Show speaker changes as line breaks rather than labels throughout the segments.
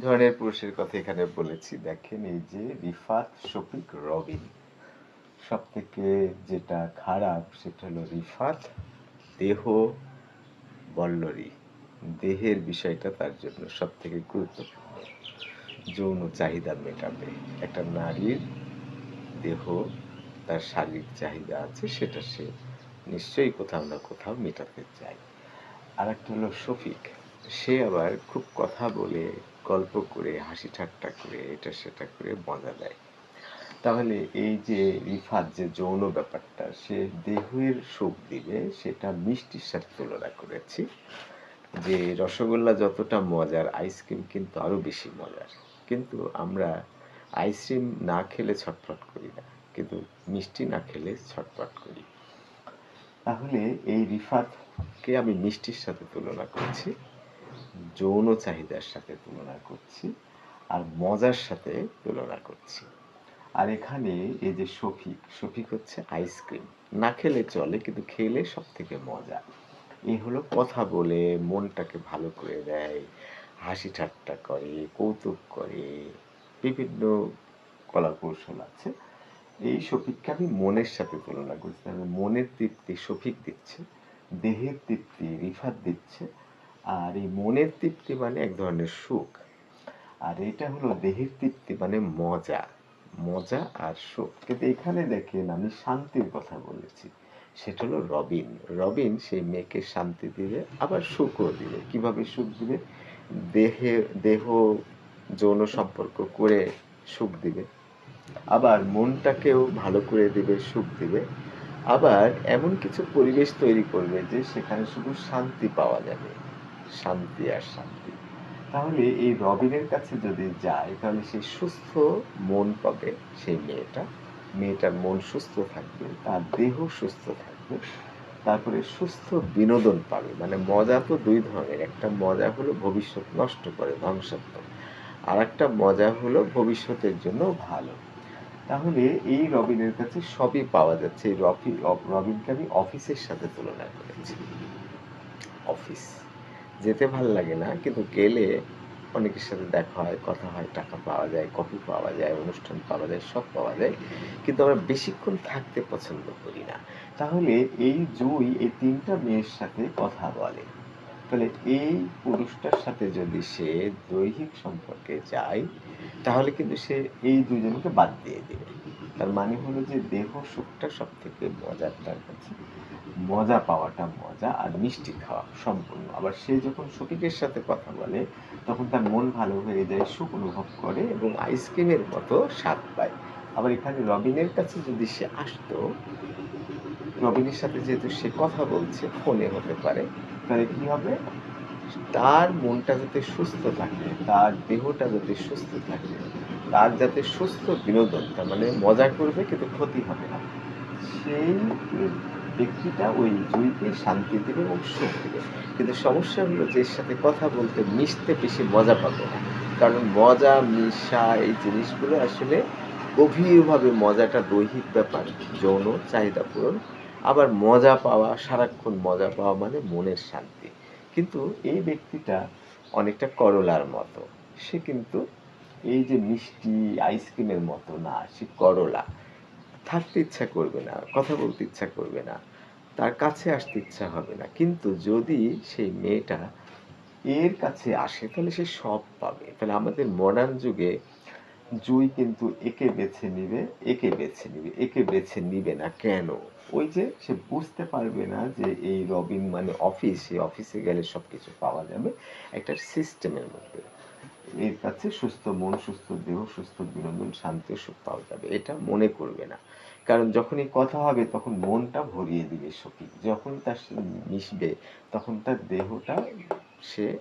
ধরনের পুরুষের কথা এখানে বলেছি। দেখেন এই যে রিফাত, শফিক, রবিন। সব থেকে যেটা খারাপ সেটা হলো রিফাত, দেহ বল্লরী। দেহের বিষয়টা তার জন্য সব থেকে গুরুত্বপূর্ণ। যৌন চাহিদা মেটাবে। একটা নারীর দেহ, তার শারীরিক চাহিদা আছে, সেটা সে নিশ্চয়ই কোথাও না কোথাও মেটাতে চায়। আর একটা হলো শফিক। সে আবার খুব কথা বলে, গল্প করে, হাসি ঠাট্টা করে, এটা সেটা করে মজা দেয়। তাহলে এই যে রিফাত, যে যৌন ব্যাপারটা, সে দেহের সুখ দিবে, সেটা মিষ্টির সাথে তুলনা করেছি যে রসগোল্লা যতটা মজার, আইসক্রিম কিন্তু আরও বেশি মজার। কিন্তু আমরা আইসক্রিম না খেলে ছটফট করি না, কিন্তু মিষ্টি না খেলে ছটফট করি। তাহলে এই রিফাতকে আমি মিষ্টির সাথে তুলনা করছি। যৌন চাহিদার সাথে তুলনা করছি আর মজার সাথে তুলনা করছি। আর এখানে এই যে শফিক শফিক হচ্ছে আইসক্রিম না খেলে চলে, কিন্তু খেলে সব থেকে মজা। এই হলো কথা বলে, মনটাকে ভালো করে দেয়, হাসি ঠাট্টা করে, কৌতুক করে, বিভিন্ন কলা কৌশল আছে। এই শফিককে আমি মনের সাথে তুলনা করছি। মনের তৃপ্তি শফিক দিচ্ছে, দেহের তৃপ্তি রিফাত দিচ্ছে আর এই মনের তৃপ্তি মানে এক ধরনের সুখ। আর এটা হলো দেহের তৃপ্তি মানে মজা মজা আর সুখ। কিন্তু এখানে দেখেন আমি শান্তির কথা বলেছি, সেটা হলো রবিন। রবিন সেই মেয়েকে শান্তি দিবে আবার সুখও দিবে কীভাবে সুখ দিবে? দেহে, দেহ যৌন সম্পর্ক করে সুখ দিবে। আবার মনটাকেও ভালো করে দিবে, সুখ দিবে। আবার এমন কিছু পরিবেশ তৈরি করবে যে সেখানে শুধু শান্তি পাওয়া যাবে। শান্তি আর শান্তি। তাহলে এই রবিনের কাছে যদি যায় তাহলে সে সুস্থ মন পাবে সেই মেয়েটা। মেয়েটার মন সুস্থ থাকবে, তার দেহ সুস্থ থাকবে, তারপরে সুস্থ বিনোদন পাবে। মানে মজা তো দুই ধরনের, একটা মজা হলো ভবিষ্যৎ নষ্ট করে ধ্বংসাত্মক আর একটা মজা হলো ভবিষ্যতের জন্য ভালো। তাহলে এই রবিনের কাছে সবই পাওয়া যাচ্ছে। এই রবি রবিনকে আমি অফিসের সাথে তুলনা করেছি। অফিস। যেতে ভালো লাগে না, কিন্তু গেলে অনেকের সাথে দেখা হয়, কথা হয়, টাকা পাওয়া যায়, কফি পাওয়া যায়, অনুষ্ঠান পাওয়া যায়, সব পাওয়া যায়, কিন্তু আমরা বেশিক্ষণ থাকতে পছন্দ করি না। তাহলে এই জুই, এই তিনটা মেয়ের সাথে কথা বলে। তাহলে এই পুরুষটার সাথে যদি সে দৈহিক সম্পর্কে যায়, তাহলে কিন্তু সে এই দুজনকে বাদ দিয়ে দেবে। তার মানে হলো যে দেহ সুখটা সব থেকে মজার তার কাছে। মজা পাওয়াটা মজা আর মিষ্টি খাওয়া সম্পূর্ণ। আবার সে যখন শফিকের সাথে কথা বলে, তখন তার মন ভালো হয়ে যায়, সুখ অনুভব করে এবং আইসক্রিমের মতো স্বাদ পায়। আবার এখানে রবিনের কাছে যদি সে আসতো, রবিনের সাথে যেহেতু সে কথা বলছে ফোনে হতে পারে, তাহলে কি হবে? তার মনটা যাতে সুস্থ থাকে, তার দেহটা যাতে সুস্থ থাকে, তার যাতে সুস্থ বিনোদন তার মানে মজা করবে কিন্তু ক্ষতি হবে না। সেই ব্যক্তিটা ওই জুইকে শান্তি দেবে এবং সুখ দেবে। কিন্তু সমস্যা হলো যে এর সাথে কথা বলতে মিশতে বেশি মজা পাবে কারণ মজা, মিশা এই জিনিসগুলো আসলে গভীরভাবে মজাটা দৈহিক ব্যাপার, যৌন চাহিদা পূরণ। আবার মজা পাওয়া, সারাক্ষণ মজা পাওয়া মানে মনের শান্তি। কিন্তু এই ব্যক্তিটা অনেকটা করলার মতো। সে কিন্তু এই যে মিষ্টি আইসক্রিমের মতো না, সে করলা। থাকতে ইচ্ছা করবে না, কথা বলতে ইচ্ছা করবে না, তার কাছে আসতে ইচ্ছা হবে না। কিন্তু যদি সেই মেয়েটা এর কাছে আসে, তাহলে সে সব পাবে। তাহলে আমাদের মডার্ন যুগে জুই কিন্তু একে বেছে নিবে, একে বেছে নিবে, একে বেছে নিবে না কেন? ওই যে সে বুঝতে পারবে না যে এই রবিন মানে অফিস সেই অফিসে গেলে সব কিছু পাওয়া যাবে। একটা সিস্টেমের মধ্যে। এর কাছে সুস্থ মন, সুস্থ দেহ, সুস্থ বিনোদন, শান্তি সুখ পাওয়া যাবে। এটা মনে করবে না। কারণ যখনই কথা হবে, তখন মনটা ভরিয়ে দিবে সখী। যখন তার মিশবে, তখন তার দেহটা সে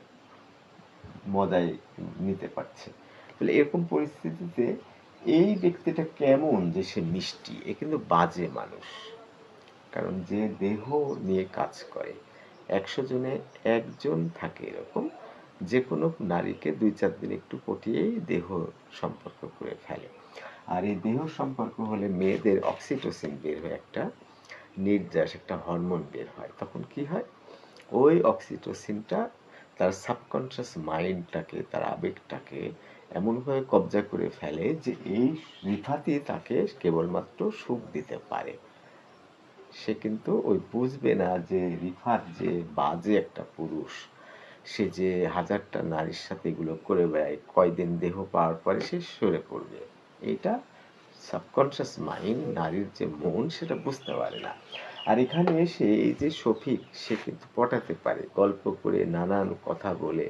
মজায় নিতে পারছে। তাহলে এরকম পরিস্থিতিতে এই ব্যক্তিটা কেমন যে সে মিষ্টি? এ কিন্তু বাজে মানুষ। কারণ যে দেহ নিয়ে কাজ করে, একশো জনে একজন থাকে এরকম যে কোনো নারীকে দুই চার দিন একটু পটিয়েই দেহ সম্পর্ক করে ফেলে। আর এই দেহ সম্পর্ক হলে মেয়েদের অক্সিটোসিন বের হয় একটা নির্যাস, একটা হরমোন বের হয়। তখন কি হয়? ওই অক্সিটোসিনটা তার সাবকনশিয়াস মাইন্ডটাকে তার আবেগটাকে এমনভাবে কবজা করে ফেলে যে এই রিফাতই তাকে কেবলমাত্র সুখ দিতে পারে। সে কিন্তু ওই বুঝবে না যে রিফাত যে বাজে একটা পুরুষ। সে যে হাজারটা নারীর সাথে এগুলো করে বেড়ায়, কয়দিন দেহ পাওয়ার পরে সে সরে পড়বে। এটা সাবকনশিয়াস মাইন্ড নারীর যে মন, সেটা বুঝতে পারে না। আর এখানে এসে এই যে শফিক, সে কিন্তু পটাতে পারে, গল্প করে নানান কথা বলে।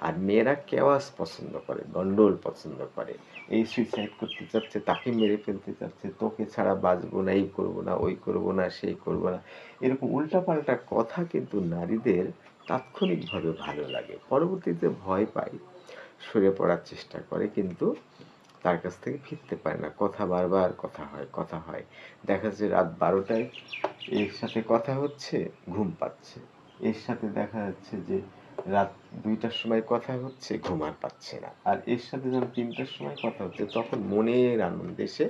আর মেয়েরা কেওয়াজ পছন্দ করে, গন্ডোল পছন্দ করে। এই সুইসাইড করতে চাচ্ছে, তাকে মেরে ফেলতে চাচ্ছে, তোকে ছাড়া বাঁচবো না, এই করব না, ওই করব না, সেই করব না। এরকম উল্টাপাল্টা কথা কিন্তু নারীদের তাৎক্ষণিকভাবে ভালো লাগে। পরবর্তীতে ভয় পায়, সরে পড়ার চেষ্টা করে, কিন্তু তার কাছ থেকে ফিরতে পারে না। কথা বারবার কথা হয় কথা হয়। দেখা যাচ্ছে রাত বারোটায় এর সাথে কথা হচ্ছে, ঘুম পাচ্ছে। এর সাথে দেখা যাচ্ছে যে রাত দুইটার সময় কথা হচ্ছে, ঘুম আর পাচ্ছে না। আর এর সাথে যখন তিনটার সময় কথা হচ্ছে, তখন মনের আনন্দে সে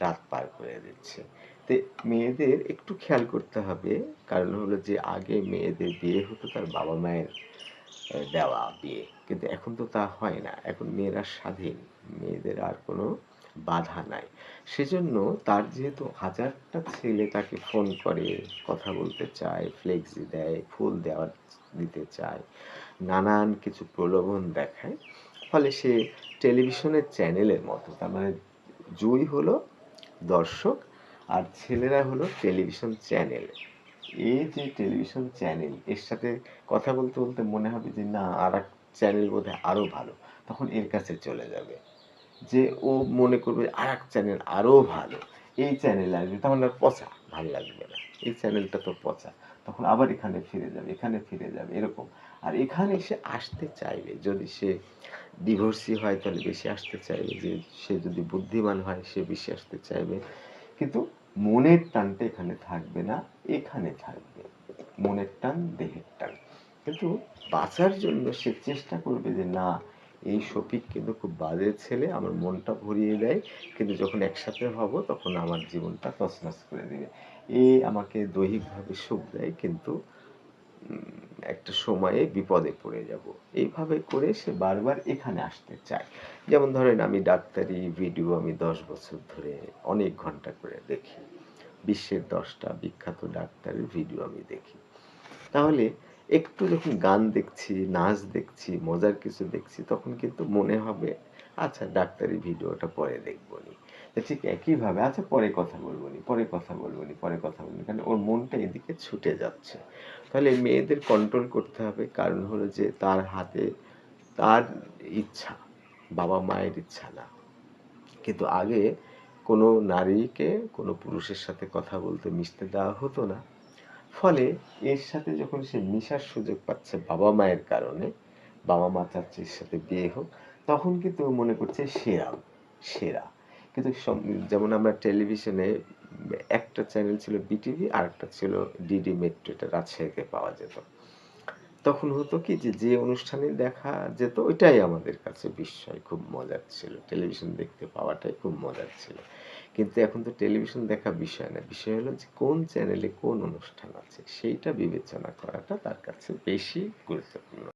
রাত পার করে দিচ্ছে। তো মেয়েদের একটু খেয়াল করতে হবে। কারণ হলো যে, আগে মেয়েদের বিয়ে হতো তার বাবা মায়ের দেওয়া বিয়ে। কিন্তু এখন তো তা হয় না। এখন মেয়েরা স্বাধীন। মেয়েদের আর কোনো বাধা নাই। সেজন্য তার যেহেতু হাজারটা ছেলে তাকে ফোন করে, কথা বলতে চায় ফ্লেক্সি দেয়, ফুল দেওয়ার দিতে চায়, নানান কিছু প্রলোভন দেখায়। ফলে সে টেলিভিশনের চ্যানেলের মতো, তার মানে জুই হলো দর্শক আর ছেলেরা হলো টেলিভিশন চ্যানেল। এই যে টেলিভিশন চ্যানেল, এর সাথে কথা বলতে বলতে মনে হবে যে, না আর এক চ্যানেল বোধহয় আরও ভালো। তখন এর কাছে চলে যাবে। যে ও মনে করবে আর এক চ্যানেল আরও ভালো। এই চ্যানেল আসবে, তখন আর পচা ভালো লাগবে না। এই চ্যানেলটা তো পচা। তখন আবার এখানে ফিরে যাবে, এখানে ফিরে যাবে, এরকম। আর এখানে সে আসতে চাইবে, যদি সে ডিভোর্সি হয়, তাহলে বেশি আসতে চাইবে। যে সে যদি বুদ্ধিমান হয়, সে বেশি আসতে চাইবে। কিন্তু মনের টানটা এখানে থাকবে না, এখানে থাকবে। মনের টান, দেহের টান। কিন্তু বাঁচার জন্য সে চেষ্টা করবে যে, না, এই শফিক কিন্তু খুব বাজে ছেলে, আমার মনটা ভরিয়ে দেয়। কিন্তু যখন একসাথে হব, তখন আমার জীবনটা তছনছ করে দেবে। এ আমাকে দৈহিকভাবে সুখ দেয়, কিন্তু একটা সময়ে বিপদে পড়ে যাব। এইভাবে করে সে বারবার এখানে আসতে চায়। যেমন ধরেন আমি ডাক্তারি ভিডিও আমি দশ বছর ধরে অনেক ঘণ্টা করে দেখি। বিশ্বের দশটা বিখ্যাত ডাক্তারের ভিডিও আমি দেখি। তাহলে একটু যখন গান দেখছি, নাচ দেখছি, মজার কিছু দেখছি, তখন কিন্তু মনে হবে আচ্ছা ডাক্তারি ভিডিওটা পরে দেখব নি ঠিক একইভাবে আচ্ছা পরে কথা বলব নি পরে কথা বলব নি পরে কথা বলব কারণ ওর মনটা এদিকে ছুটে যাচ্ছে। তাহলে মেয়েদের কন্ট্রোল করতে হবে। কারণ হলো যে তার হাতে তার ইচ্ছা, বাবা মায়ের ইচ্ছা না। কিন্তু আগে কোনো নারীকে, কোনো পুরুষের সাথে কথা বলতে মিশতে দেওয়া হতো না। ফলে এর সাথে যখন সে মিশার সুযোগ পাচ্ছে বাবা মায়ের কারণে, বাবা মা চাচ্ছে এর সাথে বিয়ে হোক, তখন কিন্তু মনে করছে সেরা সেরা। কিন্তু যেমন আমরা টেলিভিশনে, একটা চ্যানেল ছিল বিটিভি আর একটা ছিল ডিডি মেট্রো, এটা রাজশাহীতে পাওয়া যেত। তখন হতো কি যে যে অনুষ্ঠানে দেখা যেত, ওইটাই আমাদের কাছে বিস্ময়, খুব মজার ছিল। টেলিভিশন দেখতে পাওয়াটাই খুব মজার ছিল। কিন্তু এখন তো টেলিভিশন দেখা বিষয় না। বিষয় হলো যে, কোন চ্যানেলে কোন অনুষ্ঠান আছে, সেইটা বিবেচনা করাটা তার কাছে বেশি গুরুত্বপূর্ণ।